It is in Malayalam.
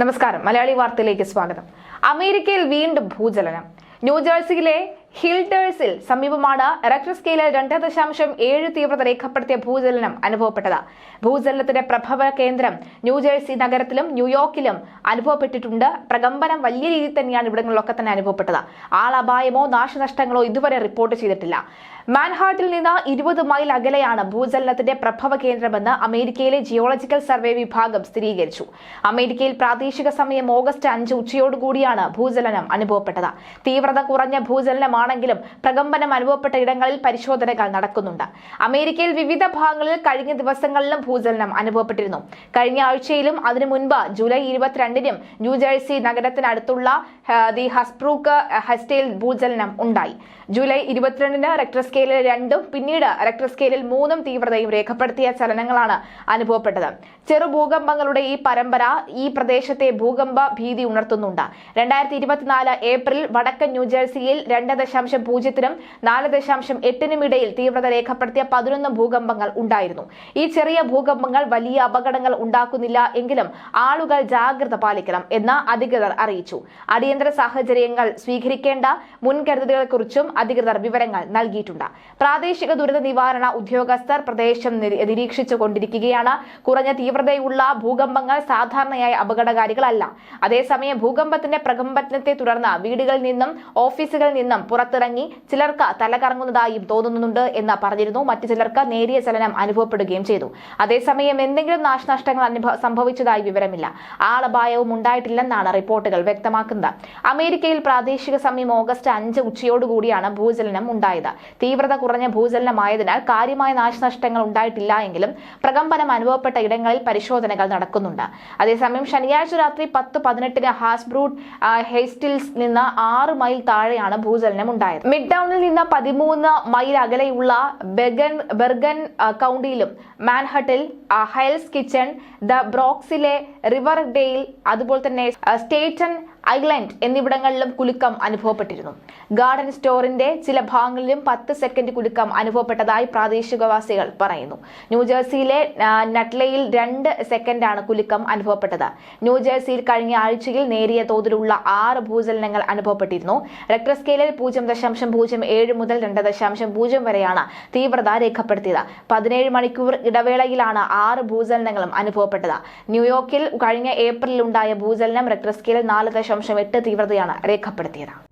നമസ്കാരം. മലയാളി വാർത്തയിലേക്ക് സ്വാഗതം. അമേരിക്കയിൽ വീണ്ടും ഭൂചലനം. ന്യൂജേഴ്സിയിലെ ഹിൽഡേഴ്സിൽ സമീപമാണ് റെക്ടർ സ്കെയിലിൽ രണ്ട് ദശാംശം ഏഴ് തീവ്രത രേഖപ്പെടുത്തിയ ഭൂചലനം അനുഭവപ്പെട്ടത്. ഭൂചലനത്തിന്റെ പ്രഭവ കേന്ദ്രം ന്യൂജേഴ്സി നഗരത്തിലും ന്യൂയോർക്കിലും അനുഭവപ്പെട്ടിട്ടുണ്ട്. പ്രകമ്പനം വലിയ രീതിയിൽ തന്നെയാണ് ഇവിടങ്ങളിലൊക്കെ തന്നെ അനുഭവപ്പെട്ടത്. ആളപായമോ നാശനഷ്ടങ്ങളോ ഇതുവരെ റിപ്പോർട്ട് ചെയ്തിട്ടില്ല. മാൻഹാട്ടിൽ നിന്ന് ഇരുപത് മൈൽ അകലെയാണ് ഭൂചലനത്തിന്റെ പ്രഭവ കേന്ദ്രമെന്ന് അമേരിക്കയിലെ ജിയോളജിക്കൽ സർവേ വിഭാഗം സ്ഥിരീകരിച്ചു. അമേരിക്കയിൽ പ്രാദേശിക സമയം ഓഗസ്റ്റ് അഞ്ച് ഉച്ചയോടുകൂടിയാണ് ഭൂചലനം അനുഭവപ്പെട്ടത്. തീവ്രത കുറഞ്ഞ ഭൂചലനമാണെങ്കിലും പ്രകമ്പനം അനുഭവപ്പെട്ട ഇടങ്ങളിൽ പരിശോധനകൾ നടക്കുന്നുണ്ട്. അമേരിക്കയിൽ വിവിധ ഭാഗങ്ങളിൽ കഴിഞ്ഞ ദിവസങ്ങളിലും ഭൂചലനം അനുഭവപ്പെട്ടിരുന്നു. കഴിഞ്ഞ ആഴ്ചയിലും അതിനു മുൻപ് ജൂലൈ ഇരുപത്തിരണ്ടിനും ന്യൂജേഴ്സി നഗരത്തിനടുത്തുള്ള ദി ഹസ്പ്രൂക്ക് ഹെസ്റ്റയിൽ ഭൂചലനം ഉണ്ടായി. ജൂലൈ ഇരുപത്തിരണ്ടിന് റെക്ടർ സ്കെയിലിൽ രണ്ടും പിന്നീട് റെക്ടർ സ്കെയിലിൽ മൂന്നും തീവ്രതയും രേഖപ്പെടുത്തിയ ചലനങ്ങളാണ് അനുഭവപ്പെട്ടത്. ചെറു ഭൂകമ്പങ്ങളുടെ ഈ പരമ്പര ഈ പ്രദേശത്തെ ഭൂകമ്പ ഭീതി ഉണർത്തുന്നുണ്ട്. രണ്ടായിരത്തി ഇരുപത്തിനാല് ഏപ്രിൽ വടക്കൻ ന്യൂജേഴ്സിയിൽ രണ്ട് ദശാംശം പൂജ്യത്തിനും നാല് ദശാംശം എട്ടിനും ഇടയിൽ തീവ്രത രേഖപ്പെടുത്തിയ പതിനൊന്ന് ഭൂകമ്പങ്ങൾ ഉണ്ടായിരുന്നു. ഈ ചെറിയ ഭൂകമ്പങ്ങൾ വലിയ അപകടങ്ങൾ ഉണ്ടാക്കുന്നില്ല എങ്കിലും ആളുകൾ ജാഗ്രത പാലിക്കണം എന്ന് അധികൃതർ അറിയിച്ചു. അടിയന്തര സാഹചര്യങ്ങൾ സ്വീകരിക്കേണ്ട മുൻകരുതലുകളെക്കുറിച്ചും അധികൃതർ വിവരങ്ങൾ നൽകിയിട്ടുണ്ട്. പ്രാദേശിക ദുരന്ത നിവാരണ ഉദ്യോഗസ്ഥർ പ്രദേശം നിരീ- നിരീക്ഷിച്ചു കൊണ്ടിരിക്കുകയാണ് കുറഞ്ഞ തീവ്രതയുള്ള ഭൂകമ്പങ്ങൾ സാധാരണയായ അപകടകാരികളല്ല. അതേസമയം ഭൂകമ്പത്തിന്റെ പ്രകമ്പനത്തെ തുടർന്ന് വീടുകളിൽ നിന്നും ഓഫീസുകളിൽ നിന്നും പുറത്തിറങ്ങി ചിലർക്ക് തലകറങ്ങുന്നതായും തോന്നുന്നുണ്ട് എന്ന് പറഞ്ഞിരുന്നു. മറ്റു ചിലർക്ക് നേരിയ ചലനം അനുഭവപ്പെടുകയും ചെയ്തു. അതേസമയം എന്തെങ്കിലും നാശനഷ്ടങ്ങൾ അനുഭവ സംഭവിച്ചതായി വിവരമില്ല. ആളപായവും ഉണ്ടായിട്ടില്ലെന്നാണ് റിപ്പോർട്ടുകൾ വ്യക്തമാക്കുന്നത്. അമേരിക്കയിൽ പ്രാദേശിക സമയം ഓഗസ്റ്റ് അഞ്ച് ഉച്ചയോടുകൂടിയാണ് ഭൂചലനം ഉണ്ടായത്. തീവ്രത കുറഞ്ഞ ഭൂചലനമായതിനാൽ കാര്യമായ നാശനഷ്ടങ്ങൾ ഉണ്ടായിട്ടില്ല എങ്കിലും പ്രകമ്പനം അനുഭവപ്പെട്ട ഇടങ്ങളിൽ പരിശോധനകൾ നടക്കുന്നുണ്ട്. അതേസമയം ശനിയാഴ്ച രാത്രി പത്ത് പതിനെട്ടിന് ഹാസ്ബ്രൂഡ് ഹേസ്റ്റിൽസ് നിന്ന് ആറ് മൈൽ താഴെയാണ് ഭൂചലനം ഉണ്ടായത് മിഡ് ടൗണിൽ നിന്ന് പതിമൂന്ന് മൈൽ അകലെയുള്ള ബെഗൻ ബെർഗൻ കൗണ്ടിയിലും മാൻഹട്ടിൽ ഹയൽസ് കിച്ചൺ ദ ബ്രോക്സിലെ റിവർ ഡെയിൽ അതുപോലെ തന്നെ സ്റ്റേറ്റൻ ഐലൻഡ് എന്നിവിടങ്ങളിലും കുലുക്കം അനുഭവപ്പെട്ടിരുന്നു. ഗാർഡൻ സ്റ്റോറിന്റെ ചില ഭാഗങ്ങളിലും പത്ത് സെക്കൻഡ് കുലുക്കം അനുഭവപ്പെട്ടതായി പ്രാദേശികവാസികൾ പറയുന്നു. ന്യൂജേഴ്സിയിലെ നട്ട്ലയിൽ രണ്ട് സെക്കൻഡാണ് കുലുക്കം അനുഭവപ്പെട്ടത്. ന്യൂജേഴ്സിയിൽ കഴിഞ്ഞ ആഴ്ചയിൽ നേരിയ തോതിലുള്ള ആറ് ഭൂചലനങ്ങൾ അനുഭവപ്പെട്ടിരുന്നു. റെക്ടർ സ്കെയിലിൽ പൂജ്യം ദശാംശം പൂജ്യം ഏഴ് മുതൽ രണ്ട് ദശാംശം പൂജ്യം വരെയാണ് തീവ്രത രേഖപ്പെടുത്തിയത്. പതിനേഴ് മണിക്കൂർ ഇടവേളയിലാണ് ആറ് ഭൂചലനങ്ങളും അനുഭവപ്പെട്ടത്. ന്യൂയോർക്കിൽ കഴിഞ്ഞ ഏപ്രിലിൽ ഉണ്ടായ ഭൂചലനം റെക്ടർ സ്കെയിലിൽ നാല് ദശാംശം എട്ട് തീവ്രതയാണ് രേഖപ്പെടുത്തിയത്.